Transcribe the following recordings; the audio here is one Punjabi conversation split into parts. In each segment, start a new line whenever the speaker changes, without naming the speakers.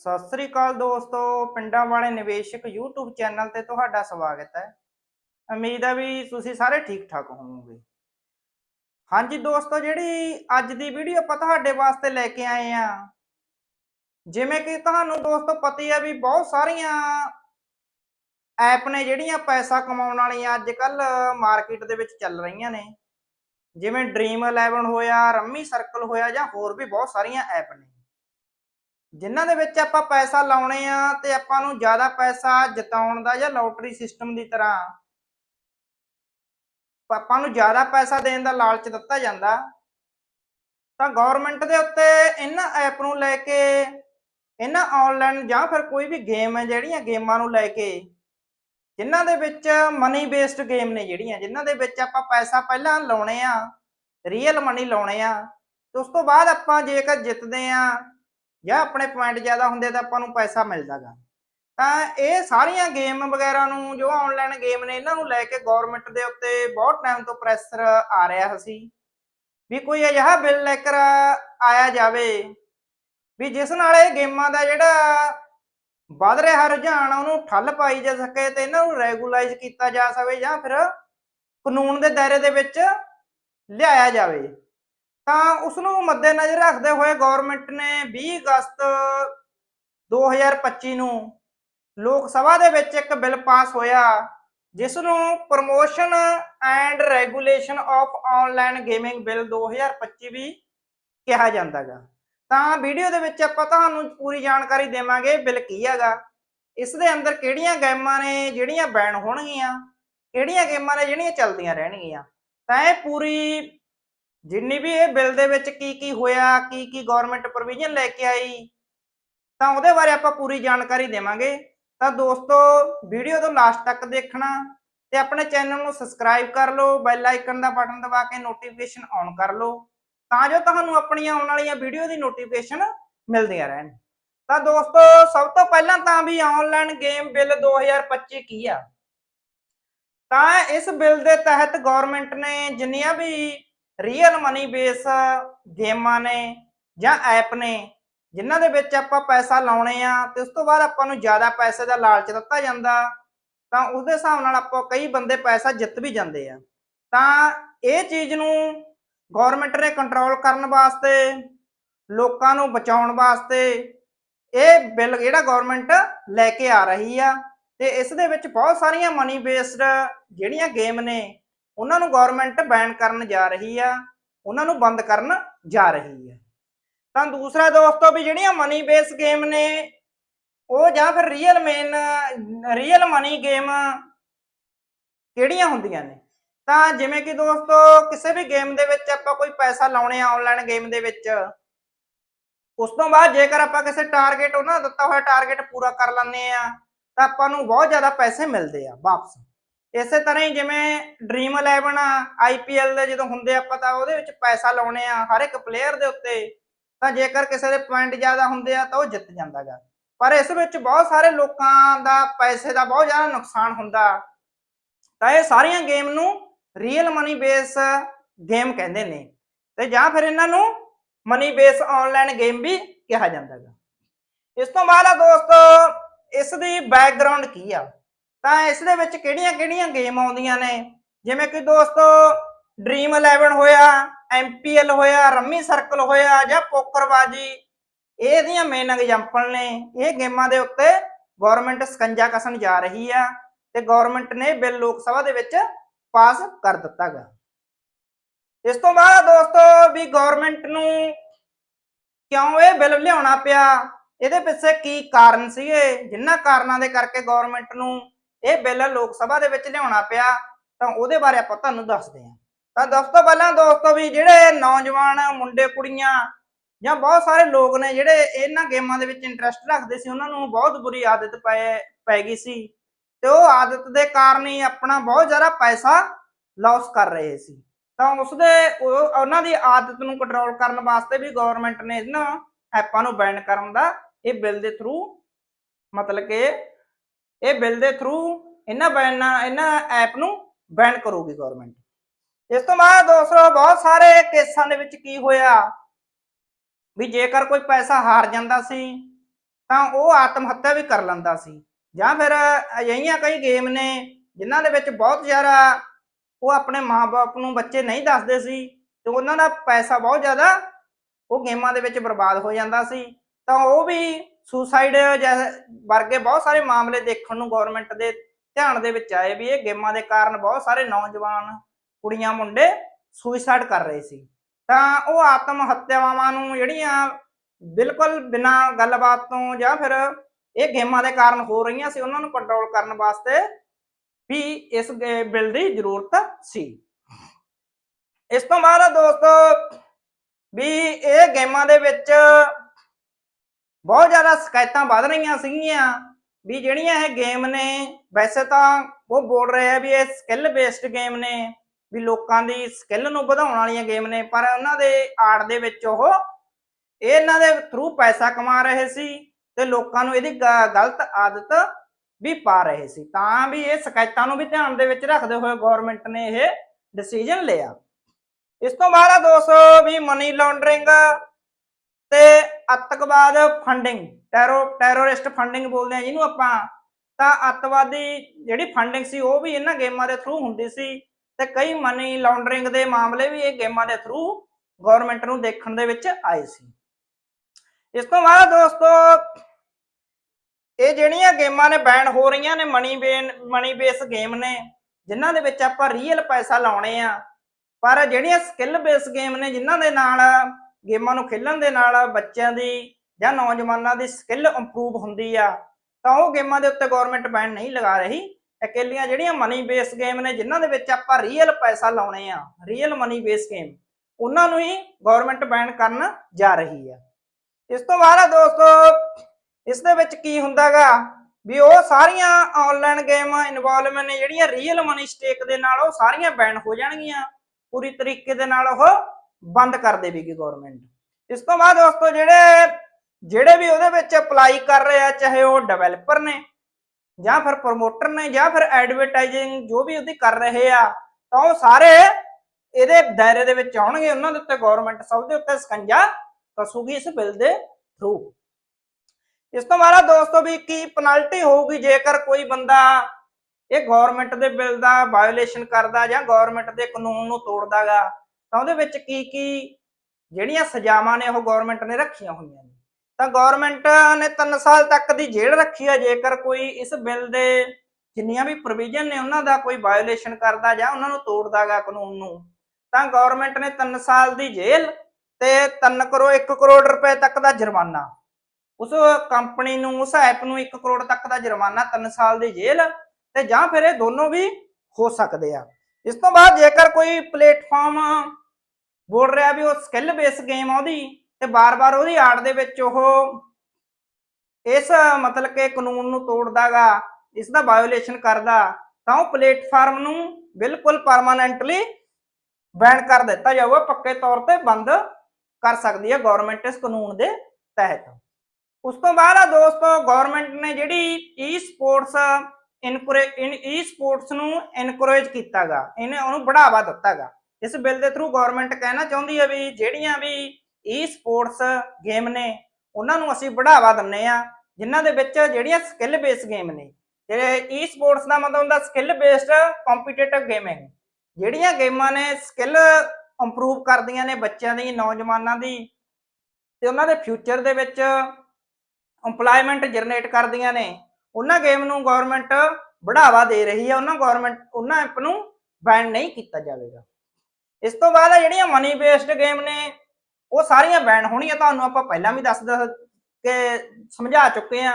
ਸਤਿ ਸ੍ਰੀ ਅਕਾਲ ਦੋਸਤੋ, ਪਿੰਡਾਂ ਵਾਲੇ ਨਿਵੇਸ਼ਕ YouTube ਚੈਨਲ ਤੇ ਤੁਹਾਡਾ ਸਵਾਗਤ ਹੈ। ਉਮੀਦ ਹੈ ਵੀ ਤੁਸੀਂ ਸਾਰੇ ਠੀਕ ਠਾਕ ਹੋਵੋਗੇ। ਹਾਂਜੀ ਦੋਸਤੋ, ਜਿਹੜੀ ਅੱਜ ਦੀ ਵੀਡੀਓ ਆਪਾਂ ਤੁਹਾਡੇ ਵਾਸਤੇ ਲੈ ਕੇ ਆਏ ਆ ਜਿਵੇਂ ਕਿ ਤੁਹਾਨੂੰ ਦੋਸਤੋ ਪਤਾ ਹੀ ਹੈ ਵੀ ਬਹੁਤ ਸਾਰੀਆਂ ਐਪ ਨੇ ਜਿਹੜੀਆਂ ਪੈਸਾ ਕਮਾਉਣ ਵਾਲੀਆਂ ਅੱਜ ਕੱਲ ਮਾਰਕੀਟ ਦੇ ਵਿੱਚ ਚੱਲ ਰਹੀਆਂ ਨੇ। ਜਿਵੇਂ ਡ੍ਰੀਮ 11 ਹੋਇਆ ਰੰਮੀ ਸਰਕਲ ਹੋਇਆ ਜਾਂ ਹੋਰ ਵੀ ਬਹੁਤ ਸਾਰੀਆਂ ਐਪ ਨੇ। ਜਿਨ੍ਹਾਂ ਦੇ ਵਿੱਚ ਆਪਾਂ ਪੈਸਾ ਲਾਉਣੇ ਆ ਤੇ ਆਪਾਂ ਨੂੰ ਜ਼ਿਆਦਾ ਪੈਸਾ ਜਿਤਾਉਣ ਦਾ ਜਾਂ ਲੋਟਰੀ ਸਿਸਟਮ ਦੀ ਤਰ੍ਹਾਂ ਆਪਾਂ ਨੂੰ ਜ਼ਿਆਦਾ ਪੈਸਾ ਦੇਣ ਦਾ ਲਾਲਚ ਦਿੱਤਾ ਜਾਂਦਾ, ਤਾਂ ਗਵਰਨਮੈਂਟ ਦੇ ਉੱਤੇ ਇਹਨਾਂ ਐਪ ਨੂੰ ਲੈ ਕੇ, ਇਹਨਾਂ ਆਨਲਾਈਨ ਜਾਂ ਫਿਰ ਕੋਈ ਵੀ ਗੇਮ ਹੈ ਜਿਹੜੀਆਂ ਗੇਮਾਂ ਨੂੰ ਲੈ ਕੇ, ਜਿਨ੍ਹਾਂ ਦੇ ਵਿੱਚ ਮਨੀ ਬੇਸਡ ਗੇਮ ਨੇ ਜਿਹੜੀਆਂ, ਜਿਨ੍ਹਾਂ ਦੇ ਵਿੱਚ ਆਪਾਂ ਪੈਸਾ ਪਹਿਲਾਂ ਲਾਉਣੇ ਆ ਰੀਅਲ ਮਨੀ ਲਾਉਣੇ ਆ, ਤੇ ਉਸ ਤੋਂ ਬਾਅਦ ਆਪਾਂ ਜੇਕਰ ਜਿੱਤਦੇ ਆ ਜਾਂ ਆਪਣੇ ਪੁਆਇੰਟ ਜ਼ਿਆਦਾ ਹੁੰਦੇ ਤਾਂ ਆਪਾਂ ਨੂੰ ਪੈਸਾ ਮਿਲਦਾਗਾ। ਤਾਂ ਇਹ ਸਾਰੀਆਂ ਗੇਮ ਵਗੈਰਾ ਨੂੰ, ਜੋ ਆਨਲਾਈਨ ਗੇਮ ਨੇ, ਇਹਨਾਂ ਨੂੰ ਲੈ ਕੇ ਗਵਰਨਮੈਂਟ ਦੇ ਉੱਤੇ ਬਹੁਤ ਟਾਈਮ ਤੋਂ ਪ੍ਰੈਸ਼ਰ ਆ ਰਿਹਾ ਸੀ। ਵੀ ਕੋਈ ਅਜਿਹਾ ਬਿੱਲ ਲੈ ਕੇ ਆਇਆ ਜਾਵੇ, ਵੀ ਜਿਸ ਨਾਲ ਇਹ ਗੇਮਾਂ ਦਾ ਜਿਹੜਾ ਵੱਧ ਰਿਹਾ ਰੁਝਾਨ ਉਹਨੂੰ ਠੱਲ ਪਾਈ ਜਾ ਸਕੇ ਤੇ ਇਹਨਾਂ ਨੂੰ ਰੈਗੂਲਾਈਜ਼ ਕੀਤਾ ਜਾ ਸਕੇ ਜਾਂ ਫਿਰ ਕਾਨੂੰਨ ਦੇ ਦਾਇਰੇ ਦੇ ਵਿੱਚ ਲਿਆਇਆ ਜਾਵੇ। ਤਾਂ ਉਸ ਨੂੰ ਮੱਦੇਨਜ਼ਰ ਰੱਖਦੇ ਹੋਏ ਗਵਰਨਮੈਂਟ ਨੇ 20 ਅਗਸਤ 2025 ਨੂੰ ਲੋਕ ਸਭਾ ਦੇ ਵਿੱਚ ਇੱਕ ਬਿੱਲ ਪਾਸ ਹੋਇਆ ਜਿਸ ਨੂੰ promotion and regulation of online gaming bill 2025 ਵੀ ਕਿਹਾ ਜਾਂਦਾਗਾ ਤਾਂ ਵੀਡੀਓ ਦੇ ਵਿੱਚ ਆਪਾਂ ਤੁਹਾਨੂੰ ਪੂਰੀ ਜਾਣਕਾਰੀ ਦੇਵਾਂਗੇ ਬਿੱਲ ਕੀ ਹੈਗਾ। ਇਸ ਦੇ ਅੰਦਰ ਕਿਹੜੀਆਂ ਗੇਮਾਂ ਨੇ ਜਿਹੜੀਆਂ ਬੈਨ ਹੋਣਗੀਆਂ, ਕਿਹੜੀਆਂ ਗੇਮਾਂ ਨੇ ਜਿਹੜੀਆਂ ਚੱਲਦੀਆਂ ਰਹਿਣਗੀਆਂ। ਤਾਂ ਇਹ ਪੂਰੀ ਜਿੰਨੀ ਵੀ ਇਹ ਬਿੱਲ ਦੇ ਵਿੱਚ ਕੀ ਕੀ ਹੋਇਆ, ਕੀ ਕੀ ਗਵਰਨਮੈਂਟ ਪ੍ਰੋਵੀਜ਼ਨ ਲੈ ਕੇ ਆਈ, ਤਾਂ ਉਹਦੇ ਬਾਰੇ ਆਪਾਂ ਪੂਰੀ ਜਾਣਕਾਰੀ ਦੇਵਾਂਗੇ। ਤਾਂ ਦੋਸਤੋ ਵੀਡੀਓ ਤੋਂ ਲਾਸਟ ਤੱਕ ਦੇਖਣਾ ਤੇ ਆਪਣੇ ਚੈਨਲ ਨੂੰ ਸਬਸਕ੍ਰਾਈਬ ਕਰ ਲਓ ਬੈਲ ਆਈਕਨ ਦਾ ਬਟਨ ਦਬਾ ਕੇ ਨੋਟੀਫਿਕੇਸ਼ਨ ਔਨ ਕਰ ਲਓ, ਤਾਂ ਜੋ ਤੁਹਾਨੂੰ ਆਪਣੀਆਂ ਆਉਣ ਵਾਲੀਆਂ ਵੀਡੀਓ ਦੀ ਨੋਟੀਫਿਕੇਸ਼ਨ ਮਿਲਦੀਆਂ ਰਹਿਣ। ਤਾਂ ਦੋਸਤੋ, ਸਭ ਤੋਂ ਪਹਿਲਾਂ ਤਾਂ ਵੀ ਆਨਲਾਈਨ ਗੇਮ ਬਿੱਲ 2025 ਕੀ ਆ? ਤਾਂ ਇਸ ਬਿੱਲ ਦੇ ਤਹਿਤ ਗਵਰਨਮੈਂਟ ਨੇ ਜਿੰਨੀਆਂ ਵੀ ਰੀਅਲ ਮਨੀ ਬੇਸ ਗੇਮਾਂ ਨੇ ਜਾਂ ਐਪ ਨੇ, ਜਿਨ੍ਹਾਂ ਦੇ ਵਿੱਚ ਆਪਾਂ ਪੈਸਾ ਲਾਉਣੇ ਆ ਤੇ ਉਸ ਤੋਂ ਬਾਅਦ ਆਪਾਂ ਨੂੰ ਜ਼ਿਆਦਾ ਪੈਸੇ ਦਾ ਲਾਲਚ ਦਿੱਤਾ ਜਾਂਦਾ, ਤਾਂ ਉਸ ਦੇ ਹਿਸਾਬ ਨਾਲ ਆਪਾਂ ਕਈ ਬੰਦੇ ਪੈਸਾ ਜਿੱਤ ਵੀ ਜਾਂਦੇ ਆ। ਤਾਂ ਇਹ ਚੀਜ਼ ਨੂੰ ਗਵਰਨਮੈਂਟ ਨੇ ਕੰਟਰੋਲ ਕਰਨ ਵਾਸਤੇ, ਲੋਕਾਂ ਨੂੰ ਬਚਾਉਣ ਵਾਸਤੇ ਇਹ ਬਿੱਲ ਜਿਹੜਾ ਗਵਰਨਮੈਂਟ ਲੈ ਕੇ ਆ ਰਹੀ ਆ, ਤੇ ਇਸ ਦੇ ਵਿੱਚ ਬਹੁਤ ਸਾਰੀਆਂ ਮਨੀ ਬੇਸਡ ਜਿਹੜੀਆਂ ਗੇਮ ਨੇ ਉਹਨਾਂ ਨੂੰ ਗਵਰਨਮੈਂਟ ਬੈਨ ਕਰਨ ਜਾ ਰਹੀ ਆ, ਉਹਨਾਂ ਨੂੰ ਬੰਦ ਕਰਨ ਜਾ ਰਹੀ ਆ। ਤਾਂ ਦੂਸਰਾ ਦੋਸਤੋ ਵੀ ਜਿਹੜੀਆਂ ਮਨੀ ਬੇਸ ਗੇਮ ਨੇ, ਉਹ ਜਾਂ ਫਿਰ real main real money game ਕਿਹੜੀਆਂ ਹੁੰਦੀਆਂ ਨੇ? ਤਾਂ ਜਿਵੇਂ ਕਿ ਦੋਸਤੋ, ਕਿਸੇ ਵੀ ਗੇਮ ਦੇ ਵਿੱਚ ਆਪਾਂ ਕੋਈ ਪੈਸਾ ਲਾਉਣੇ ਆ ਆਨਲਾਈਨ ਗੇਮ ਦੇ ਵਿੱਚ, ਉਸ ਤੋਂ ਬਾਅਦ ਜੇਕਰ ਆਪਾਂ ਕਿਸੇ ਟਾਰਗੇਟ ਉਹਨਾਂ ਦਿੱਤਾ ਹੋਇਆ ਟਾਰਗੇਟ ਪੂਰਾ ਕਰ ਲੈਂਦੇ ਆ, ਤਾਂ ਆਪਾਂ ਨੂੰ ਬਹੁਤ ਜ਼ਿਆਦਾ ਪੈਸੇ ਮਿਲਦੇ ਆ ਵਾਪਸ। ਇਸੇ ਤਰ੍ਹਾਂ ਹੀ ਜਿਵੇਂ ਡ੍ਰੀਮ 11 ਆਈਪੀਐਲ ਦੇ ਜਦੋਂ ਹੁੰਦੇ ਆਪਾਂ ਤਾਂ ਉਹਦੇ ਵਿੱਚ ਪੈਸਾ ਲਾਉਣੇ ਆ, ਹਰ ਇੱਕ ਪਲੇਅਰ ਦੇ ਉੱਤੇ। ਤਾਂ ਜੇਕਰ ਕਿਸੇ ਦੇ ਪੁਆਇੰਟ ਜ਼ਿਆਦਾ ਹੁੰਦੇ ਆ ਤਾਂ ਉਹ ਜਿੱਤ ਜਾਂਦਾਗਾ। ਪਰ ਇਸ ਵਿੱਚ ਬਹੁਤ ਸਾਰੇ ਲੋਕਾਂ ਦਾ ਪੈਸੇ ਦਾ ਬਹੁਤ ਜ਼ਿਆਦਾ ਨੁਕਸਾਨ ਹੁੰਦਾ। ਤਾਂ ਇਹ ਸਾਰੀਆਂ ਗੇਮ ਨੂੰ ਰੀਅਲ ਮਨੀ ਬੇਸ ਗੇਮ ਕਹਿੰਦੇ ਨੇ। ਤੇ ਜਾਂ ਫਿਰ ਇਹਨਾਂ ਨੂੰ ਮਨੀ ਬੇਸ ਆਨਲਾਈਨ ਗੇਮ ਵੀ ਕਿਹਾ ਜਾਂਦਾ ਜਾਂਦਾਗਾ। ਇਸ ਤੋਂ ਬਾਅਦ ਆ ਦੋਸਤੋ, ਇਸ ਦੀ ਬੈਕਗ੍ਰਾਉਂਡ ਕੀ ਆ? ਤਾਂ ਇਸ ਦੇ ਵਿੱਚ ਕਿਹੜੀਆਂ-ਕਿਹੜੀਆਂ ਗੇਮ ਆਉਂਦੀਆਂ ਨੇ? ਜਿਵੇਂ ਕਿ ਦੋਸਤੋ ਡ੍ਰੀਮ 11 ਹੋਇਆ ਐਮਪੀਐਲ ਹੋਇਆ ਰੰਮੀ ਸਰਕਲ ਹੋਇਆ ਜਾਂ ਪੋਕਰਬਾਜੀ। ਇਹਦੀਆਂ ਮੇਨ ਐਗਜ਼ਾਮਪਲ ਨੇ। ਇਹ ਗੇਮਾਂ ਦੇ ਉੱਤੇ ਗਵਰਨਮੈਂਟ ਸਕੰਜਾ ਕਸਣ ਜਾ ਰਹੀ ਆ ਤੇ ਗਵਰਨਮੈਂਟ ਨੇ ਬਿੱਲ ਲੋਕ ਸਭਾ ਦੇ ਵਿੱਚ ਪਾਸ ਕਰ ਦਿੱਤਾ ਗਿਆ ਇਸ ਤੋਂ ਬਾਅਦ ਦੋਸਤੋ ਵੀ ਗਵਰਨਮੈਂਟ ਨੂੰ ਕਿਉਂ ਇਹ ਬਿੱਲ ਲਿਆਉਣਾ ਪਿਆ? ਇਹਦੇ ਪਿੱਛੇ ਕੀ ਕਾਰਨ ਸੀਗੇ? ਜਿਨ੍ਹਾਂ ਕਾਰਨਾਂ ਦੇ ਕਰਕੇ ਗਵਰਨਮੈਂਟ ਨੂੰ ਇਹ ਬਿੱਲ ਲੋਕ ਸਭਾ ਦੇ ਵਿੱਚ ਲਿਆਉਣਾ ਪਿਆ, ਤਾਂ ਉਹਦੇ ਬਾਰੇ ਆਪਾਂ ਤੁਹਾਨੂੰ ਦੱਸਦੇ ਹਾਂ। ਤਾਂ ਦੋਸਤੋ ਪਹਿਲਾਂ ਦੋਸਤੋ ਵੀ ਜਿਹੜੇ ਨੌਜਵਾਨ ਮੁੰਡੇ ਕੁੜੀਆਂ ਜਾਂ ਬਹੁਤ ਸਾਰੇ ਲੋਕ ਨੇ ਜਿਹੜੇ ਇਹਨਾਂ ਗੇਮਾਂ ਦੇ ਵਿੱਚ ਇੰਟਰਸਟ ਰੱਖਦੇ ਸੀ, ਉਹਨਾਂ ਨੂੰ ਬਹੁਤ ਬੁਰੀ ਆਦਤ ਪੈ ਪੈ ਗਈ ਸੀ ਤੇ ਉਹ ਆਦਤ ਦੇ ਕਾਰਨ ਹੀ ਆਪਣਾ ਬਹੁਤ ਜ਼ਿਆਦਾ ਪੈਸਾ ਲਾਸ ਕਰ ਰਹੇ ਸੀ। ਤਾਂ ਉਸ ਦੇ ਉਹਨਾਂ ਦੀ ਆਦਤ ਨੂੰ ਕੰਟਰੋਲ ਕਰਨ ਵਾਸਤੇ ਵੀ ਗਵਰਨਮੈਂਟ ਨੇ ਇਹਨਾਂ ਐਪਾਂ ਨੂੰ ਬੈਨ ਕਰਨ ਦਾ ਇਹ ਬਿੱਲ ਦੇ ਥਰੂ ਮਤਲਬ ਕਿ ਇਹ ਬਿੱਲ ਦੇ ਥਰੂ ਇਹਨਾਂ ਬੈਨਾਂ ਇਹਨਾਂ ਐਪ ਨੂੰ ਬੈਨ ਕਰੂਗੀ ਗਵਰਨਮੈਂਟ ਇਸ ਤੋਂ ਬਾਅਦ ਦੋਸਤੋ, ਬਹੁਤ ਸਾਰੇ ਕੇਸਾਂ ਦੇ ਵਿੱਚ ਕੀ ਹੋਇਆ? ਵੀ ਜੇਕਰ ਕੋਈ ਪੈਸਾ ਹਾਰ ਜਾਂਦਾ ਸੀ, ਤਾਂ ਉਹ ਆਤਮ ਹੱਤਿਆ ਵੀ ਕਰ ਲੈਂਦਾ ਸੀ। ਜਾਂ ਫਿਰ ਅਜਿਹੀਆਂ ਕਈ ਗੇਮ ਨੇ, ਜਿਨ੍ਹਾਂ ਦੇ ਵਿੱਚ ਬਹੁਤ ਜ਼ਿਆਦਾ ਉਹ ਆਪਣੇ ਮਾਪੇ ਨੂੰ ਬੱਚੇ ਨਹੀਂ ਦੱਸਦੇ ਸੀ, ਤੇ ਉਹਨਾਂ ਦਾ ਪੈਸਾ ਬਹੁਤ ਜ਼ਿਆਦਾ ਉਹ ਗੇਮਾਂ ਦੇ ਵਿੱਚ ਬਰਬਾਦ ਹੋ ਜਾਂਦਾ ਸੀ। ਤਾਂ ਉਹ ਵੀ ਸੁਸਾਈਡ ਵਰਗੇ ਬਹੁਤ ਸਾਰੇ ਮਾਮਲੇ ਦੇਖਣ ਨੂੰ ਗਵਰਨਮੈਂਟ ਦੇ ਧਿਆਨ ਦੇ ਵਿੱਚ ਆਏ ਵੀ ਇਹ ਗੇਮਾਂ ਦੇ ਕਾਰਨ ਬਹੁਤ ਸਾਰੇ ਨੌਜਵਾਨ ਕੁੜੀਆਂ ਮੁੰਡੇ ਸੁਸਾਈਡ ਕਰ ਰਹੇ ਸੀ। ਤਾਂ ਉਹ ਆਤਮ ਹੱਤਿਆਵਾਂ ਨੂੰ ਜਿਹੜੀਆਂ ਬਿਲਕੁਲ ਬਿਨਾਂ ਗੱਲਬਾਤ ਤੋਂ ਜਾਂ ਫਿਰ ਇਹ ਗੇਮਾਂ ਦੇ ਕਾਰਨ ਹੋ ਰਹੀਆਂ ਸੀ, ਉਹਨਾਂ ਨੂੰ ਕੰਟਰੋਲ ਕਰਨ ਵਾਸਤੇ ਵੀ ਇਸ ਬਿੱਲ ਦੀ ਜ਼ਰੂਰਤ ਸੀ। ਇਸ ਤੋਂ ਬਾਅਦ ਦੋਸਤੋ ਵੀ ਇਹ ਗੇਮਾਂ ਦੇ ਵਿੱਚ ਬਹੁਤ ਜ਼ਿਆਦਾ ਸ਼ਿਕਾਇਤਾਂ ਵੱਧ ਰਹੀਆਂ ਸੀਗੀਆਂ ਵੀ ਜਿਹੜੀਆਂ ਇਹ ਗੇਮ ਨੇ, ਵੈਸੇ ਤਾਂ ਉਹ ਬੋਲ ਰਹੇ ਆ ਵੀ ਇਹ ਸਕਿੱਲ ਬੇਸਡ ਗੇਮ ਨੇ, ਵੀ ਲੋਕਾਂ ਦੀ ਸਕਿੱਲ ਨੂੰ ਵਧਾਉਣ ਵਾਲੀਆਂ ਗੇਮ ਨੇ, ਪਰ ਉਹਨਾਂ ਦੇ ਆੜ ਦੇ ਵਿੱਚ ਉਹ ਇਹਨਾਂ ਦੇ ਥਰੂ ਪੈਸਾ ਕਮਾ ਰਹੇ ਸੀ ਤੇ ਲੋਕਾਂ ਨੂੰ ਇਹਦੀ ਗ- ਗਲਤ ਆਦਤ ਵੀ ਪਾ ਰਹੇ ਸੀ। ਤਾਂ ਵੀ ਇਹ ਸ਼ਿਕਾਇਤਾਂ ਨੂੰ ਵੀ ਧਿਆਨ ਦੇ ਵਿੱਚ ਰੱਖਦੇ ਹੋਏ ਗਵਰਨਮੈਂਟ ਨੇ ਇਹ ਡਿਸੀਜਨ ਲਿਆ। ਇਸ ਤੋਂ ਬਾਅਦ ਆ ਦੋਸਤੋ ਵੀ ਮਨੀ ਲਾਂਡਰਿੰਗ ਤੇ ਅੱਤਵਾਦ ਫੰਡਿੰਗ ਟੈਰੋ ਟੈਰਰਿਸਟ ਫੰਡਿੰਗ ਬੋਲਦੇ ਆ ਜਿਹਨੂੰ ਆਪਾਂ। ਤਾਂ ਅੱਤਵਾਦੀ ਜਿਹੜੀ ਫੰਡਿੰਗ ਸੀ, ਉਹ ਵੀ ਇਹਨਾਂ ਗੇਮਾਂ ਦੇ ਥਰੂ ਹੁੰਦੀ ਸੀ ਤੇ ਕਈ ਮਨੀ ਲਾਂਡਰਿੰਗ ਦੇ ਮਾਮਲੇ ਵੀ ਇਹ ਗੇਮਾਂ ਦੇ ਥਰੂ ਗਵਰਨਮੈਂਟ ਨੂੰ ਦੇਖਣ ਦੇ ਵਿੱਚ ਆਏ ਸੀ। ਇਸ ਤੋਂ ਬਾਅਦ ਦੋਸਤੋ, ਇਹ ਜਿਹੜੀਆਂ ਗੇਮਾਂ ਨੇ ਬੈਨ ਹੋ ਰਹੀਆਂ ਨੇ ਮਨੀ ਬੇਨ ਮਨੀ ਬੇਸ ਗੇਮ ਨੇ, ਜਿਨ੍ਹਾਂ ਦੇ ਵਿੱਚ ਆਪਾਂ ਰੀਅਲ ਪੈਸਾ ਲਾਉਣੇ ਆ। ਪਰ ਜਿਹੜੀਆਂ ਸਕਿੱਲ ਬੇਸ ਗੇਮ ਨੇ, ਜਿਨ੍ਹਾਂ ਦੇ ਨਾਲ ਗੇਮਾਂ ਨੂੰ ਖੇਲਣ ਦੇ ਨਾਲ ਬੱਚਿਆਂ ਦੀ ਜਾਂ ਨੌਜਵਾਨਾਂ ਦੀ ਸਕਿੱਲ ਇੰਪਰੂਵ ਹੁੰਦੀ ਆ, ਤਾਂ ਉਹ ਗੇਮਾਂ ਦੇ ਉੱਤੇ ਗਵਰਨਮੈਂਟ ਬੈਨ ਨਹੀਂ ਲਗਾ ਰਹੀ। ਇਕੱਲੀਆਂ ਜਿਹੜੀਆਂ ਮਨੀ ਬੇਸ ਗੇਮ ਨੇ, ਜਿਨ੍ਹਾਂ ਦੇ ਵਿੱਚ ਆਪਾਂ ਰੀਅਲ ਪੈਸਾ ਲਾਉਣੇ ਆ ਰੀਅਲ ਮਨੀ ਬੇਸ ਗੇਮ ਉਹਨਾਂ ਨੂੰ ਹੀ ਗਵਰਨਮੈਂਟ ਬੈਨ ਕਰਨ ਜਾ ਰਹੀ ਆ। ਇਸ ਤੋਂ ਬਾਅਦ ਆ ਦੋਸਤੋ, ਇਸ ਦੇ ਵਿੱਚ ਕੀ ਹੁੰਦਾਗਾ ਵੀ ਉਹ ਸਾਰੀਆਂ ਆਨਲਾਈਨ ਗੇਮਾਂ ਇਨਵੋਲਵਮੈਂਟ ਨੇ, ਜਿਹੜੀਆਂ ਰੀਅਲ ਮਨੀ ਸਟੇਕ ਦੇ ਨਾਲ ਉਹ ਸਾਰੀਆਂ ਬੈਨ ਹੋ ਜਾਣਗੀਆਂ। ਪੂਰੀ ਤਰੀਕੇ ਦੇ ਨਾਲ ਉਹ ਬੰਦ ਕਰ ਦੇਵੇਗੀ ਗਵਰਨਮੈਂਟ ਇਸ ਤੋਂ ਬਾਅਦ ਦੋਸਤੋ ਜਿਹੜੇ ਜਿਹੜੇ ਵੀ ਉਹਦੇ ਵਿੱਚ ਅਪਲਾਈ ਕਰ ਰਹੇ ਆ, ਚਾਹੇ ਉਹ ਡਿਵੈਲਪਰ ਨੇ, ਜਾਂ ਫਿਰ ਪ੍ਰਮੋਟਰ ਨੇ, ਜਾਂ ਫਿਰ ਐਡਵਰਟਾਈਜ਼ਿੰਗ ਜੋ ਵੀ ਉਹਦੀ ਕਰ ਰਹੇ ਆ, ਤਾਂ ਉਹ ਸਾਰੇ ਇਹਦੇ ਦਾਇਰੇ ਦੇ ਵਿੱਚ ਆਉਣਗੇ। ਉਹਨਾਂ ਦੇ ਉੱਤੇ ਗਵਰਨਮੈਂਟ ਸਭ ਦੇ ਉੱਤੇ ਸਕੰਜਾ ਕਸੂਗੀ ਇਸ ਬਿੱਲ ਦੇ ਥਰੂ ਇਸ ਤੋਂ ਬਾਅਦ ਦੋਸਤੋ ਵੀ ਕੀ ਪੈਨਲਟੀ ਹੋਊਗੀ? ਜੇਕਰ ਕੋਈ ਬੰਦਾ ਇਹ ਗਵਰਨਮੈਂਟ ਦੇ ਬਿੱਲ ਦਾ ਵਾਇਓਲੇਸ਼ਨ ਕਰਦਾ ਜਾਂ ਗਵਰਨਮੈਂਟ ਦੇ ਕਾਨੂੰਨ ਨੂੰ ਤੋੜਦਾਗਾ ਤਾਂ ਉਹਦੇ ਵਿੱਚ ਕੀ ਕੀ ਜਿਹੜੀਆਂ ਸਜ਼ਾਵਾਂ ਨੇ ਉਹ ਗਵਰਨਮੈਂਟ ਨੇ ਰੱਖੀਆਂ ਹੋਈਆਂ ਨੇ। ਤਾਂ ਗਵਰਨਮੈਂਟ ਨੇ 3 ਸਾਲ ਤੱਕ ਦੀ ਜੇਲ੍ਹ ਰੱਖੀ ਹੈ ਜੇਕਰ ਕੋਈ ਇਸ ਬਿੱਲ ਦੇ ਜਿੰਨੀਆਂ ਵੀ ਪ੍ਰੋਵੀਜ਼ਨ ਨੇ ਉਹਨਾਂ ਦਾ ਕੋਈ ਵਾਇਓਲੇਸ਼ਨ ਕਰਦਾ ਜਾਂ ਉਹਨਾਂ ਨੂੰ ਤੋੜਦਾਗਾ ਕਾਨੂੰਨ ਨੂੰ, ਤਾਂ ਗਵਰਨਮੈਂਟ ਨੇ 3 ਸਾਲ ਦੀ ਜੇਲ੍ਹ ਤੇ 3 ਕਰੋੜ 1 ਕਰੋੜ ਰੁਪਏ ਤੱਕ ਦਾ ਜੁਰਮਾਨਾ। ਉਸ ਕੰਪਨੀ ਨੂੰ, ਉਸ ਐਪ ਨੂੰ 1 ਕਰੋੜ ਤੱਕ ਦਾ ਜੁਰਮਾਨਾ 3 ਸਾਲ ਦੀ ਜੇਲ੍ਹ ਤੇ ਜਾਂ ਫਿਰ ਇਹ ਦੋਨੋਂ ਵੀ ਹੋ ਸਕਦੇ ਆ। ਇਸ ਤੋਂ ਬਾਅਦ ਜੇਕਰ ਕੋਈ ਪਲੇਟਫਾਰਮ ਬੋਲ ਰਿਹਾ ਵੀ ਉਹ ਸਕਿੱਲ ਬੇਸ ਗੇਮ ਆ ਉਹਦੀ ਤੇ ਬਾਰ-ਬਾਰ ਉਹਦੀ ਆੜ ਦੇ ਵਿੱਚ ਉਹ ਇਸ ਮਤਲਬ ਕਿ ਕਾਨੂੰਨ ਨੂੰ ਤੋੜਦਾਗਾ, ਇਸ ਦਾ ਵਾਇਓਲੇਸ਼ਨ ਕਰਦਾ, ਤਾਂ ਉਹ ਪਲੇਟਫਾਰਮ ਨੂੰ ਬਿਲਕੁਲ ਪਰਮਾਨੈਂਟਲੀ ਬੈਨ ਕਰ ਦਿੱਤਾ ਜਾਊਗਾ, ਪੱਕੇ ਤੌਰ ਤੇ ਬੰਦ ਕਰ ਸਕਦੀ ਹੈ ਗਵਰਨਮੈਂਟ ਇਸ ਕਾਨੂੰਨ ਦੇ ਤਹਿਤ। ਉਸ ਤੋਂ ਬਾਅਦ ਆ ਦੋਸਤੋ ਗਵਰਨਮੈਂਟ ਨੇ ਜਿਹੜੀ E sports encourage E sports ਨੂੰ ਇਨਕਰੇਜ ਕੀਤਾਗਾ, ਇਹਨੇ ਉਹਨੂੰ ਬੜਾਵਾ ਦਿੱਤਾਗਾ। ਇਸ ਬਿੱਲ ਦੇ ਥਰੂ ਗਵਰਨਮੈਂਟ ਕਹਿਣਾ ਚਾਹੁੰਦੀ ਹੈ ਵੀ ਜਿਹੜੀਆਂ ਵੀ ਈ ਸਪੋਰਟਸ ਗੇਮ ਨੇ, ਉਹਨਾਂ ਨੂੰ ਅਸੀਂ ਬੜਾਵਾ ਦਿੰਨੇ ਆ, ਜਿਨ੍ਹਾਂ ਦੇ ਵਿੱਚ ਜਿਹੜੀਆਂ ਸਕਿੱਲ ਬੇਸ ਗੇਮ ਨੇ। ਜਿਹੜੇ ਈ ਸਪੋਰਟਸ ਦਾ ਮਤਲਬ ਹੁੰਦਾ ਸਕਿੱਲ ਬੇਸਡ ਕੰਪੀਟੀਟਿਵ ਗੇਮਿੰਗ ਜਿਹੜੀਆਂ ਗੇਮਾਂ ਨੇ ਸਕਿੱਲ ਇੰਪਰੂਵ ਕਰਦੀਆਂ ਨੇ ਬੱਚਿਆਂ ਦੀ, ਨੌਜਵਾਨਾਂ ਦੀ, ਤੇ ਉਹਨਾਂ ਦੇ ਫਿਊਚਰ ਦੇ ਵਿੱਚ ਏਮਪਲੋਇਮੈਂਟ ਜਨਰੇਟ ਕਰਦੀਆਂ ਨੇ, ਉਹਨਾਂ ਗੇਮ ਨੂੰ ਗਵਰਨਮੈਂਟ ਬੜਾਵਾ ਦੇ ਰਹੀ ਹੈ ਉਹਨਾਂ ਗਵਰਨਮੈਂਟ ਉਹਨਾਂ ਐਪ ਨੂੰ ਬੈਨ ਨਹੀਂ ਕੀਤਾ ਜਾਵੇਗਾ। ਇਸ ਤੋਂ ਬਾਅਦ ਆ ਜਿਹੜੀਆਂ ਮਨੀ ਬੇਸਡ ਗੇਮ ਨੇ, ਉਹ ਸਾਰੀਆਂ ਬੈਨ ਹੋਣੀਆਂ, ਤੁਹਾਨੂੰ ਆਪਾਂ ਪਹਿਲਾਂ ਵੀ ਦੱਸ ਦੱਸ ਕੇ ਸਮਝਾ ਚੁੱਕੇ ਆ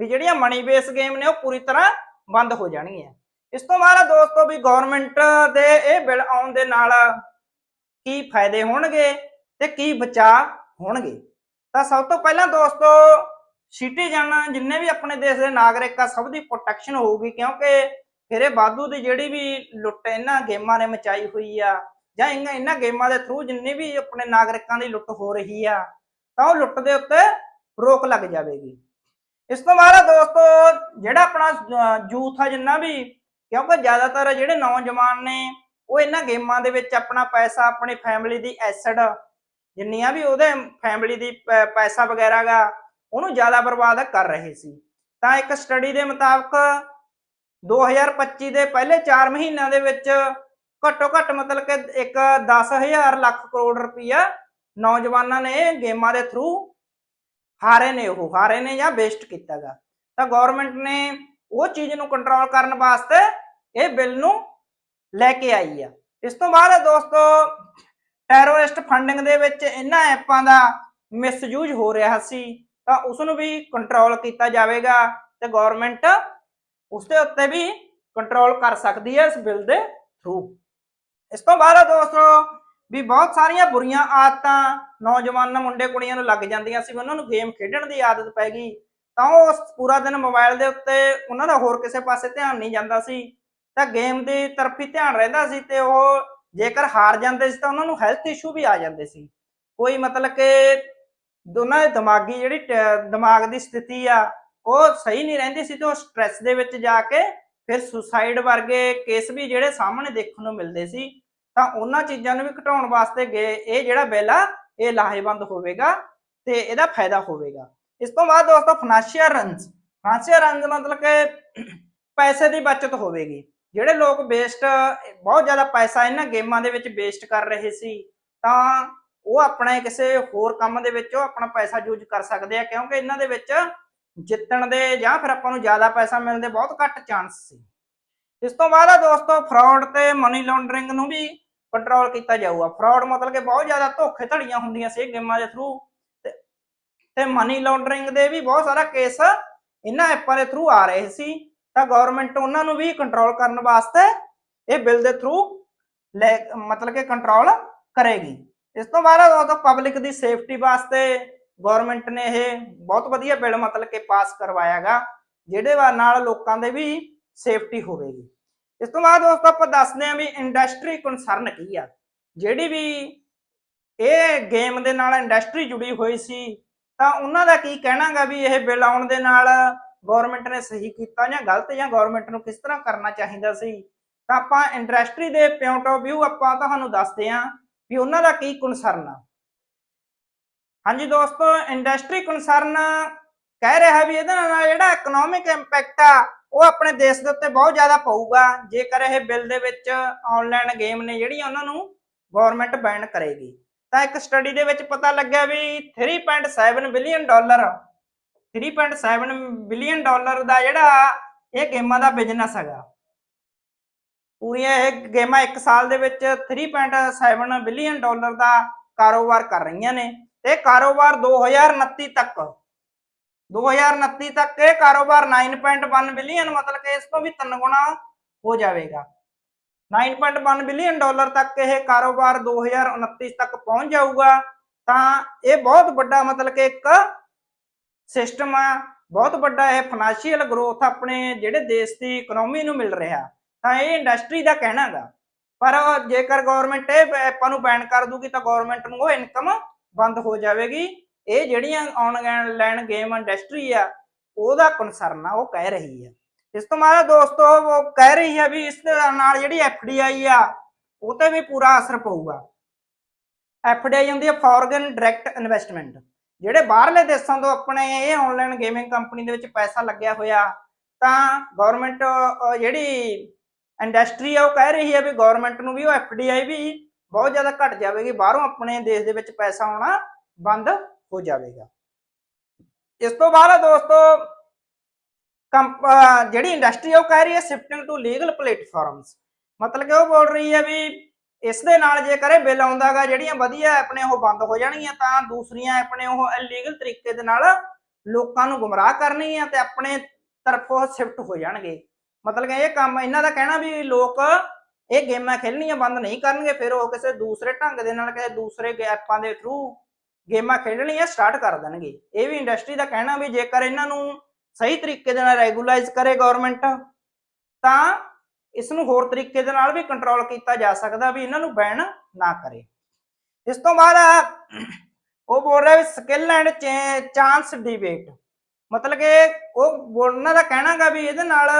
ਵੀ ਜਿਹੜੀਆਂ ਮਨੀ ਬੇਸ ਗੇਮ ਨੇ, ਉਹ ਪੂਰੀ ਤਰ੍ਹਾਂ ਬੰਦ ਹੋ ਜਾਣਗੀਆਂ। ਇਸ ਤੋਂ ਬਾਅਦ ਦੋਸਤੋ ਵੀ ਗਵਰਨਮੈਂਟ ਦੇ ਇਹ ਬਿੱਲ ਆਉਣ ਦੇ ਨਾਲ ਕੀ ਫਾਇਦੇ ਹੋਣਗੇ ਤੇ ਕੀ ਬਚਾਅ ਹੋਣਗੇ। ਤਾਂ ਸਭ ਤੋਂ ਪਹਿਲਾਂ ਦੋਸਤੋ ਸਿਟੀਜ਼ਨ ਜਿੰਨੇ ਵੀ ਆਪਣੇ ਦੇਸ਼ ਦੇ ਨਾਗਰਿਕ ਆ, ਸਭ ਦੀ ਪ੍ਰੋਟੈਕਸ਼ਨ ਹੋਊਗੀ ਕਿਉਂਕਿ ਫਿਰ ਇਹ ਵਾਧੂ ਦੀ ਜਿਹੜੀ ਵੀ ਲੁੱਟ ਇਹਨਾਂ ਗੇਮਾਂ ਨੇ ਮਚਾਈ ਹੋਈ ਆ ਜਾਂ ਇਹਨਾਂ ਇਹਨਾਂ ਗੇਮਾਂ ਦੇ ਥਰੂ ਜਿੰਨੀ ਵੀ ਆਪਣੇ ਨਾਗਰਿਕਾਂ ਦੀ ਲੁੱਟ ਹੋ ਰਹੀ ਆ, ਤਾਂ ਉਹ ਲੁੱਟ ਦੇ ਉੱਤੇ ਰੋਕ ਲੱਗ ਜਾਵੇਗੀ। ਇਸ ਤੋਂ ਬਾਅਦ ਦੋਸਤੋ, ਜਿਹੜਾ ਆਪਣਾ ਯੂਥ ਆ ਜਿੰਨਾ ਵੀ, ਕਿਉਂਕਿ ਜ਼ਿਆਦਾਤਰ ਜਿਹੜੇ ਨੌਜਵਾਨ ਨੇ, ਉਹ ਇਹਨਾਂ ਗੇਮਾਂ ਦੇ ਵਿੱਚ ਆਪਣਾ ਪੈਸਾ, ਆਪਣੀ ਫੈਮਿਲੀ ਦੀ ਐਸੈਟ ਜਿੰਨੀਆਂ ਵੀ ਉਹਦੇ ਫੈਮਿਲੀ ਦੀ ਪ- ਪੈਸਾ ਵਗੈਰਾ ਗਾ, ਉਹਨੂੰ ਜ਼ਿਆਦਾ ਬਰਬਾਦ ਕਰ ਰਹੇ ਸੀ। ਤਾਂ ਇੱਕ ਸਟੱਡੀ ਦੇ ਮੁਤਾਬਕ 2025 ਦੇ ਪਹਿਲੇ 4 ਮਹੀਨਿਆਂ ਦੇ ਵਿੱਚ ਘੱਟੋ ਘੱਟ ਮਤਲਬ ਕਿ ਇੱਕ 10000 ਲੱਖ ਕਰੋੜ ਰੁਪਈਆ ਨੌਜਵਾਨਾਂ ਨੇ ਗੇਮਾਂ ਦੇ ਥਰੂ ਹਾਰੇ ਨੇ ਉਹ, ਹਾਰੇ ਨੇ ਜਾਂ ਵੇਸਟ ਕੀਤਾਗਾ। ਤਾਂ ਗਵਰਨਮੈਂਟ ਨੇ ਉਹ ਚੀਜ਼ ਨੂੰ ਕੰਟਰੋਲ ਕਰਨ ਵਾਸਤੇ ਇਹ ਬਿੱਲ ਨੂੰ ਲੈ ਕੇ ਆਈ ਆ। ਇਸ ਤੋਂ ਬਾਅਦ ਦੋਸਤੋ ਟੈਰੋਰਿਸਟ ਫੰਡਿੰਗ ਦੇ ਵਿੱਚ ਇਹਨਾਂ ਐਪਾਂ ਦਾ ਮਿਸਯੂਜ਼ ਹੋ ਰਿਹਾ ਸੀ। ਤਾਂ ਉਸ ਨੂੰ ਵੀ ਕੰਟਰੋਲ ਕੀਤਾ ਜਾਵੇਗਾ ਤੇ ਗਵਰਨਮੈਂਟ ਉਸ ਦੇ ਉੱਤੇ ਵੀ ਕੰਟਰੋਲ ਕਰ ਸਕਦੀ ਹੈ ਇਸ ਬਿੱਲ ਦੇ ਥਰੂ ਇਸ ਤੋਂ ਬਾਅਦ ਦੋਸਤੋ ਵੀ ਬਹੁਤ ਸਾਰੀਆਂ ਬੁਰੀਆਂ ਆਦਤਾਂ ਨੌਜਵਾਨ ਮੁੰਡੇ ਕੁੜੀਆਂ ਨੂੰ ਲੱਗ ਜਾਂਦੀਆਂ ਸੀ ਉਹਨਾਂ ਨੂੰ ਗੇਮ ਖੇਡਣ ਦੀ ਆਦਤ ਪੈ ਗਈ। ਤਾਂ ਉਹ ਪੂਰਾ ਦਿਨ ਮੋਬਾਈਲ ਦੇ ਉੱਤੇ ਉਹਨਾਂ ਦਾ ਹੋਰ ਕਿਸੇ ਪਾਸੇ ਧਿਆਨ ਨਹੀਂ ਜਾਂਦਾ ਸੀ। ਤਾਂ ਗੇਮ ਦੀ ਤਰਫ ਹੀ ਧਿਆਨ ਰਹਿੰਦਾ ਸੀ ਤੇ ਉਹ ਜੇਕਰ ਹਾਰ ਜਾਂਦੇ ਸੀ ਤਾਂ ਉਹਨਾਂ ਨੂੰ ਹੈਲਥ ਇਸ਼ੂ ਵੀ ਆ ਜਾਂਦੇ ਸੀ। ਕੋਈ ਮਤਲਬ ਕਿ ਦੋਨਾਂ ਦੇ ਦਿਮਾਗੀ ਜਿਹੜੀ ਦਿਮਾਗ ਦੀ ਸਥਿਤੀ ਆ, ਉਹ ਸਹੀ ਨਹੀਂ ਰਹਿੰਦੀ ਸੀ ਤੇ ਉਹ ਸਟ੍ਰੈਸ ਦੇ ਵਿੱਚ ਜਾ ਕੇ ਫਿਰ ਸੁਸਾਈਡ ਵਰਗੇ ਕੇਸ ਵੀ ਜਿਹੜੇ ਸਾਹਮਣੇ ਦੇਖਣ ਨੂੰ ਮਿਲਦੇ ਸੀ, ਤਾਂ ਉਹਨਾਂ ਚੀਜ਼ਾਂ ਨੂੰ ਵੀ ਘਟਾਉਣ ਵਾਸਤੇ ਗਏ, ਇਹ ਜਿਹੜਾ ਬਿੱਲ ਆ, ਇਹ ਲਾਹੇਵੰਦ ਹੋਵੇਗਾ ਤੇ ਇਹਦਾ ਫਾਇਦਾ ਹੋਵੇਗਾ। ਇਸ ਤੋਂ ਬਾਅਦ ਦੋਸਤੋ ਫਾਈਨੈਂਸ਼ੀਅਲ ਰਨਸ ਫਾਈਨੈਂਸ਼ੀਅਲ ਰਨਸ ਮਤਲਬ ਕਿ ਪੈਸੇ ਦੀ ਬਚਤ ਹੋਵੇਗੀ। ਜਿਹੜੇ ਲੋਕ ਵੇਸਟ ਬਹੁਤ ਜ਼ਿਆਦਾ ਪੈਸਾ ਇਹਨਾਂ ਗੇਮਾਂ ਦੇ ਵਿੱਚ ਵੇਸਟ ਕਰ ਰਹੇ ਸੀ, ਤਾਂ ਉਹ ਆਪਣਾ ਕਿਸੇ ਹੋਰ ਕੰਮ ਦੇ ਵਿੱਚ, ਉਹ ਆਪਣਾ ਪੈਸਾ ਯੂਜ਼ ਕਰ ਸਕਦੇ ਆ, ਕਿਉਂਕਿ ਇਹਨਾਂ ਦੇ ਵਿੱਚ ਜਿੱਤਣ ਦੇ ਜਾਂ ਫਿਰ ਆਪਾਂ ਨੂੰ ਜ਼ਿਆਦਾ ਪੈਸਾ ਮਿਲਣ ਦੇ ਬਹੁਤ ਘੱਟ ਚਾਂਸ ਸੀ। ਇਸ ਤੋਂ ਬਾਅਦ ਆ ਦੋਸਤੋ ਫਰਾਡ ਤੇ ਮਨੀ ਲਾਂਡਰਿੰਗ ਨੂੰ ਵੀ ਕੰਟਰੋਲ ਕੀਤਾ ਜਾਊਗਾ। ਫਰਾਡ ਮਤਲਬ ਕਿ ਬਹੁਤ ਜ਼ਿਆਦਾ ਧੋਖੇ ਧੜੀਆਂ ਹੁੰਦੀਆਂ ਸੀ ਗੇਮਾਂ ਦੇ ਥਰੂ ਤੇ ਮਨੀ ਲਾਂਡਰਿੰਗ ਦੇ ਵੀ ਬਹੁਤ ਸਾਰਾ ਕੇਸ ਇਹਨਾਂ ਐਪਾਂ ਦੇ ਥਰੂ ਆ ਰਹੇ ਸੀ। ਤਾਂ ਗਵਰਨਮੈਂਟ ਉਹਨਾਂ ਨੂੰ ਵੀ ਕੰਟਰੋਲ ਕਰਨ ਵਾਸਤੇ ਇਹ ਬਿੱਲ ਦੇ ਥਰੂ ਲੈ, ਮਤਲਬ ਕਿ ਕੰਟਰੋਲ ਕਰੇਗੀ। ਇਸ ਤੋਂ ਬਾਅਦ ਉਹ ਤਾਂ ਪਬਲਿਕ ਦੀ ਸੇਫਟੀ ਵਾਸਤੇ ਗਵਰਨਮੈਂਟ ਨੇ ਇਹ ਬਹੁਤ ਵਧੀਆ ਬਿੱਲ ਮਤਲਬ ਕਿ ਪਾਸ ਕਰਵਾਇਆਗਾ, ਜਿਹਦੇ ਵਾ- ਨਾਲ ਲੋਕਾਂ ਦੇ ਵੀ ਸੇਫਟੀ ਹੋਵੇਗੀ। ਇਸ ਤੋਂ ਬਾਅਦ ਦੋਸਤੋ ਆਪਾਂ ਦੱਸਦੇ ਹਾਂ ਵੀ ਇੰਡਸਟਰੀ ਕਨਸਰਨ ਕੀ ਆ। ਜਿਹੜੀ ਵੀ ਇਹ ਗੇਮ ਦੇ ਨਾਲ ਇੰਡਸਟਰੀ ਜੁੜੀ ਹੋਈ ਸੀ, ਤਾਂ ਉਹਨਾਂ ਦਾ ਕੀ ਕਹਿਣਾਗਾ ਵੀ ਇਹ ਬਿੱਲ ਆਉਣ ਦੇ ਨਾਲ ਗਵਰਨਮੈਂਟ ਨੇ ਸਹੀ ਕੀਤਾ ਜਾਂ ਗਲਤ, ਜਾਂ ਗਵਰਨਮੈਂਟ ਨੂੰ ਕਿਸ ਤਰ੍ਹਾਂ ਕਰਨਾ ਚਾਹੀਦਾ ਸੀ। ਤਾਂ ਆਪਾਂ ਇੰਡਸਟਰੀ ਦੇ ਪੁਆਇੰਟ ਆਫ View ਆਪਾਂ ਤੁਹਾਨੂੰ ਦੱਸਦੇ ਹਾਂ ਵੀ ਉਹਨਾਂ ਦਾ ਕੀ ਕਨਸਰਨ ਆ। ਹਾਂਜੀ ਦੋਸਤੋ ਇੰਡਸਟਰੀ ਕਨਸਰਨ ਕਹਿ ਰਿਹਾ ਵੀ ਇਹਦੇ ਨਾਲ ਜਿਹੜਾ ਇਕਨੋਮਿਕ ਇੰਪੈਕਟ ਆ, ਉਹ ਆਪਣੇ ਦੇਸ਼ ਦੇ ਉੱਤੇ ਬਹੁਤ ਜ਼ਿਆਦਾ ਪਊਗਾ, ਜੇਕਰ ਇਹ ਬਿੱਲ ਦੇ ਵਿੱਚ ਆਨਲਾਈਨ ਗੇਮ ਨੇ ਜਿਹੜੀਆਂ ਉਹਨਾਂ ਨੂੰ ਗਵਰਨਮੈਂਟ ਬੈਨ ਕਰੇਗੀ। ਤਾਂ ਇੱਕ ਸਟੱਡੀ ਦੇ ਵਿੱਚ ਪਤਾ ਲੱਗਿਆ ਵੀ 3.7 ਬਿਲੀਅਨ ਡਾਲਰ 3.7 ਬਿਲੀਅਨ ਡਾਲਰ ਦਾ ਜਿਹੜਾ ਇਹ ਗੇਮਾਂ ਦਾ ਬਿਜ਼ਨਸ ਹੈਗਾ। ਪੂਰੀਆਂ ਇਹ ਗੇਮਾਂ ਇੱਕ ਸਾਲ ਦੇ ਵਿੱਚ 3.7 ਬਿਲੀਅਨ ਡਾਲਰ ਦਾ ਕਾਰੋਬਾਰ ਕਰ ਰਹੀਆਂ ਨੇ। ਤੇ ਕਾਰੋਬਾਰ 2029 ਤੱਕ। 2029 ਤੱਕ ਇਹ ਕਾਰੋਬਾਰ 9.1 ਬਿਲੀਅਨ, ਮਤਲਬ ਕਿ ਇਸ ਤੋਂ ਵੀ ਤਿੰਨ ਗੁਣਾ ਹੋ ਜਾਵੇਗਾ। 9.1 ਬਿਲੀਅਨ ਡਾਲਰ ਤੱਕ ਇਹ ਕਾਰੋਬਾਰ 2029 ਤੱਕ ਪਹੁੰਚ ਜਾਊਗਾ। ਤਾਂ ਇਹ ਬਹੁਤ ਵੱਡਾ, ਮਤਲਬ ਕਿ ਇੱਕ ਸਿਸਟਮ ਆ। ਬਹੁਤ ਵੱਡਾ ਇਹ ਫਾਈਨੈਂਸ਼ੀਅਲ ਗਰੋਥ ਆਪਣੇ ਜਿਹੜੇ ਦੇਸ਼ ਦੀ ਇਕਨੋਮੀ ਨੂੰ ਮਿਲ ਰਿਹਾ। ਤਾਂ ਇਹ ਇੰਡਸਟਰੀ ਦਾ ਕਹਿਣਾਗਾ ਪਰ ਜੇਕਰ ਗਵਰਨਮੈਂਟ ਇਹ ਆਪਾਂ ਨੂੰ ਬੈਨ ਕਰ ਦੂਗੀ ਤਾਂ ਗਵਰਨਮੈਂਟ ਨੂੰ ਉਹ ਇਨਕਮ ਬੰਦ ਹੋ ਜਾਵੇਗੀ। ਇਹ ਜਿਹੜੀਆਂ ਆਨਲਾਈਨ ਗੇਮ ਇੰਡਸਟਰੀ ਆ, ਉਹਦਾ ਕਨਸਰਨ ਆ, ਉਹ ਕਹਿ ਰਹੀ ਆ। ਇਸ ਤੋਂ ਬਾਅਦ ਦੋਸਤੋ, ਉਹ ਕਹਿ ਰਹੀ ਹੈ ਵੀ ਇਸ ਨਾਲ ਜਿਹੜੀ ਐਫਡੀਆਈ ਆ, ਉਹ ਤੇ ਵੀ ਪੂਰਾ ਅਸਰ ਪਊਗਾ। ਐਫਡੀਆਈ ਹੁੰਦੀ ਹੈ ਫੋਰਨ ਡਾਇਰੈਕਟ ਇਨਵੈਸਟਮੈਂਟ ਜਿਹੜੇ ਬਾਹਰਲੇ ਦੇਸ਼ਾਂ ਤੋਂ ਆਪਣੇ ਇਹ ਆਨਲਾਈਨ ਗੇਮਿੰਗ ਕੰਪਨੀ ਦੇ ਵਿੱਚ ਪੈਸਾ ਲੱਗਿਆ ਹੋਇਆ, ਤਾਂ ਗਵਰਨਮੈਂਟ ਜਿਹੜੀ ਇੰਡਸਟਰੀ ਆ, ਉਹ ਕਹਿ ਰਹੀ ਹੈ ਵੀ ਗਵਰਨਮੈਂਟ ਨੂੰ ਵੀ ਉਹ ਐਫਡੀਆਈ ਵੀ ਬਹੁਤ ਜ਼ਿਆਦਾ ਘਟ ਜਾਵੇਗੀ, ਬਾਹਰੋਂ ਆਪਣੇ ਦੇਸ਼ ਦੇ ਵਿੱਚ ਪੈਸਾ ਆਉਣਾ ਬੰਦ ਹੋ ਜਾਵੇਗਾ। ਇਸ ਤੋਂ ਬਾਅਦ ਦੋਸਤੋ, ਕੰਪ ਜਿਹੜੀ ਇੰਡਸਟਰੀ ਉਹ ਕਹਿ ਰਹੀ ਹੈ ਸ਼ਿਫਟਿੰਗ ਟੂ ਲੀਗਲ ਪਲੇਟਫਾਰਮਸ ਮਤਲਬ ਕਿ ਉਹ ਬੋਲ ਰਹੀ ਹੈ ਵੀ ਇਸ ਦੇ ਨਾਲ ਜੇਕਰ ਇਹ ਬਿੱਲ ਆਉਂਦਾਗਾ ਜਿਹੜੀਆਂ ਵਧੀਆ ਆਪਣੇ ਉਹ ਬੰਦ ਹੋ ਜਾਣਗੀਆਂ, ਤਾਂ ਦੂਸਰੀਆਂ ਆਪਣੇ ਉਹ ਇਲੀਗਲ ਤਰੀਕੇ ਦੇ ਨਾਲ ਲੋਕਾਂ ਨੂੰ ਗੁੰਮਰਾਹ ਕਰਨਗੀਆਂ ਤੇ ਆਪਣੇ ਤਰਫੋਂ ਸ਼ਿਫਟ ਹੋ ਜਾਣਗੇ। ਮਤਲਬ ਕਿ ਇਹ ਕੰਮ, ਇਹਨਾਂ ਦਾ ਕਹਿਣਾ ਵੀ ਲੋਕ ਇਹ ਗੇਮਾਂ ਖੇਲਣੀਆਂ ਬੰਦ ਨਹੀਂ ਕਰਨਗੇ, ਫਿਰ ਉਹ ਕਿਸੇ ਦੂਸਰੇ ਢੰਗ ਦੇ ਨਾਲ, ਕਿਸੇ ਦੂਸਰੇ ਐਪਾਂ ਦੇ ਥਰੂ ਗੇਮਾਂ ਖੇਡਣੀਆਂ ਸਟਾਰਟ ਕਰ ਦੇਣਗੇ। ਇਹ ਵੀ ਇੰਡਸਟਰੀ ਦਾ ਕਹਿਣਾ ਵੀ ਜੇਕਰ ਇਹਨਾਂ ਨੂੰ ਸਹੀ ਤਰੀਕੇ ਦੇ ਨਾਲ ਰੈਗੂਲਾਈਜ਼ ਕਰੇ ਗਵਰਨਮੈਂਟ ਤਾਂ ਇਸ ਨੂੰ ਹੋਰ ਤਰੀਕੇ ਦੇ ਨਾਲ ਵੀ ਕੰਟਰੋਲ ਕੀਤਾ ਜਾ ਸਕਦਾ ਵੀ ਇਹਨਾਂ ਨੂੰ ਬੈਨ ਨਾ ਕਰੇ। ਇਸ ਤੋਂ ਬਾਅਦ ਉਹ ਬੋਲ ਰਿਹਾ ਵੀ ਸਕਿੱਲ ਐਂਡ ਚਾਂਸ ਡਿਬੇਟ ਮਤਲਬ ਕਿ ਉਹ ਉਹਨਾਂ ਦਾ ਕਹਿਣਾਗਾ ਵੀ ਇਹਦੇ ਨਾਲ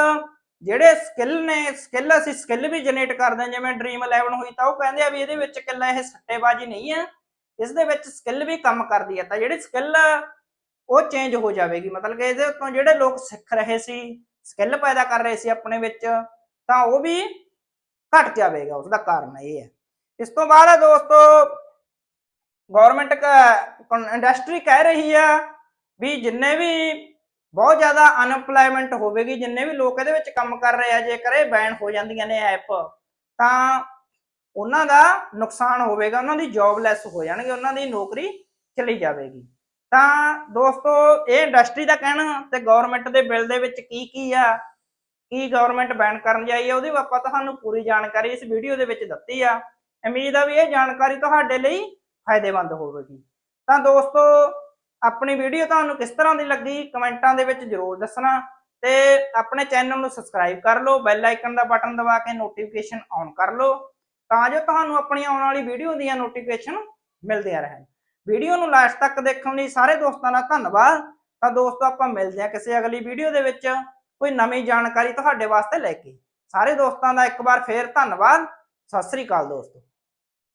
ਜਿਹੜੇ ਸਕਿੱਲ ਨੇ ਸਕਿੱਲ ਅਸੀਂ ਸਕਿੱਲ ਵੀ ਜਨਰੇਟ ਕਰਦੇ ਹਾਂ, ਜਿਵੇਂ ਡ੍ਰੀਮ 11 ਹੋਈ ਤਾਂ ਉਹ ਕਹਿੰਦੇ ਆ ਵੀ ਇਹਦੇ ਵਿੱਚ ਇਕੱਲਾ ਇਹ ਸੱਟੇਬਾਜ਼ੀ ਨਹੀਂ ਹੈ, ਇਸ ਦੇ ਵਿੱਚ ਸਕਿੱਲ ਵੀ ਕੰਮ ਕਰਦੀ ਹੈ, ਤਾਂ ਜਿਹੜੀ ਸਕਿੱਲ ਉਹ ਚੇਂਜ ਹੋ ਜਾਵੇਗੀ। ਮਤਲਬ ਕਿ ਇਹਦੇ ਤੋਂ ਜਿਹੜੇ ਲੋਕ ਸਿੱਖ ਰਹੇ ਸੀ ਸਕਿੱਲ ਪੈਦਾ ਕਰ ਰਹੇ ਸੀ ਆਪਣੇ ਵਿੱਚ, ਤਾਂ ਉਹ ਵੀ ਘਟ ਜਾਵੇਗਾ, ਉਸ ਦਾ ਕਾਰਨ ਇਹ ਹੈ। ਇਸ ਤੋਂ ਬਾਅਦ ਦੋਸਤੋ ਗਵਰਨਮੈਂਟ ਇੰਡਸਟਰੀ ਕਹਿ ਰਹੀ ਆ ਵੀ ਜਿੰਨੇ ਵੀ ਬਹੁਤ ਜ਼ਿਆਦਾ ਅਨਪਲਾਈਮੈਂਟ ਹੋਵੇਗੀ, ਜਿੰਨੇ ਵੀ ਲੋਕ ਇਹਦੇ ਵਿੱਚ ਕੰਮ ਕਰ ਰਹੇ ਆ, ਜੇਕਰ ਇਹ ਬੈਨ ਹੋ ਜਾਂਦੀਆਂ ਨੇ ਐਪ ਤਾਂ ਉਹਨਾਂ ਦਾ ਨੁਕਸਾਨ ਹੋਵੇਗਾ, ਉਹਨਾਂ ਦੀ ਜੌਬਲੈਸ ਹੋ ਜਾਣਗੇ, ਉਹਨਾਂ ਦੀ ਨੌਕਰੀ ਚਲੀ ਜਾਵੇਗੀ। ਤਾਂ ਦੋਸਤੋ, ਇਹ ਇੰਡਸਟਰੀ ਦਾ ਕਹਿਣਾ ਤੇ ਗਵਰਨਮੈਂਟ ਦੇ ਬਿੱਲ ਦੇ ਵਿੱਚ ਕੀ ਕੀ ਆ, ਕੀ ਗਵਰਨਮੈਂਟ ਬੈਨ ਕਰਨ ਜਾਈ ਹੈ ਉਹਦੀ ਆਪਾਂ ਤੁਹਾਨੂੰ ਪੂਰੀ ਜਾਣਕਾਰੀ ਇਸ ਵੀਡੀਓ ਦੇ ਵਿੱਚ ਦਿੱਤੀ ਆ। ਉਮੀਦ ਆ ਵੀ ਇਹ ਜਾਣਕਾਰੀ ਤੁਹਾਡੇ ਲਈ ਫਾਇਦੇਮੰਦ ਹੋਵੇਗੀ। ਤਾਂ ਦੋਸਤੋ ਆਪਣੀ ਵੀਡੀਓ ਤੁਹਾਨੂੰ ਕਿਸ ਤਰ੍ਹਾਂ ਦੀ ਲੱਗੀ, ਕਮੈਂਟਾਂ ਦੇ ਵਿੱਚ ਜਰੂਰ ਦੱਸਣਾ ਤੇ ਆਪਣੇ ਚੈਨਲ ਨੂੰ ਸਬਸਕ੍ਰਾਈਬ ਕਰ ਲਓ ਬੈਲ ਆਈਕਨ ਦਾ ਬਟਨ ਦਬਾ ਕੇ ਨੋਟੀਫਿਕੇਸ਼ਨ ਔਨ ਕਰ ਲਓ ਤਾਂ ਜੋ ਤੁਹਾਨੂੰ ਆਪਣੀ ਆਉਣ ਵਾਲੀ ਵੀਡੀਓ ਦੀਆਂ ਨੋਟੀਫਿਕੇਸ਼ਨ ਮਿਲਦੀਆਂ ਰਹਿਣ। ਵੀਡੀਓ ਨੂੰ ਲਾਸਟ ਤੱਕ ਦੇਖਣ ਲਈ ਸਾਰੇ ਦੋਸਤਾਂ ਦਾ ਧੰਨਵਾਦ। ਤਾਂ ਦੋਸਤੋ, ਆਪਾਂ ਮਿਲਦੇ ਹਾਂ ਕਿਸੇ ਅਗਲੀ ਵੀਡੀਓ ਦੇ ਵਿੱਚ। ਕੋਈ ਨਵੀਂ ਜਾਣਕਾਰੀ ਤੁਹਾਡੇ ਵਾਸਤੇ ਲੈ ਕੇ। ਸਾਰੇ ਦੋਸਤਾਂ ਦਾ ਇੱਕ ਵਾਰ ਫੇਰ ਧੰਨਵਾਦ। ਸਤਿ ਸ੍ਰੀ ਅਕਾਲ ਦੋਸਤੋ।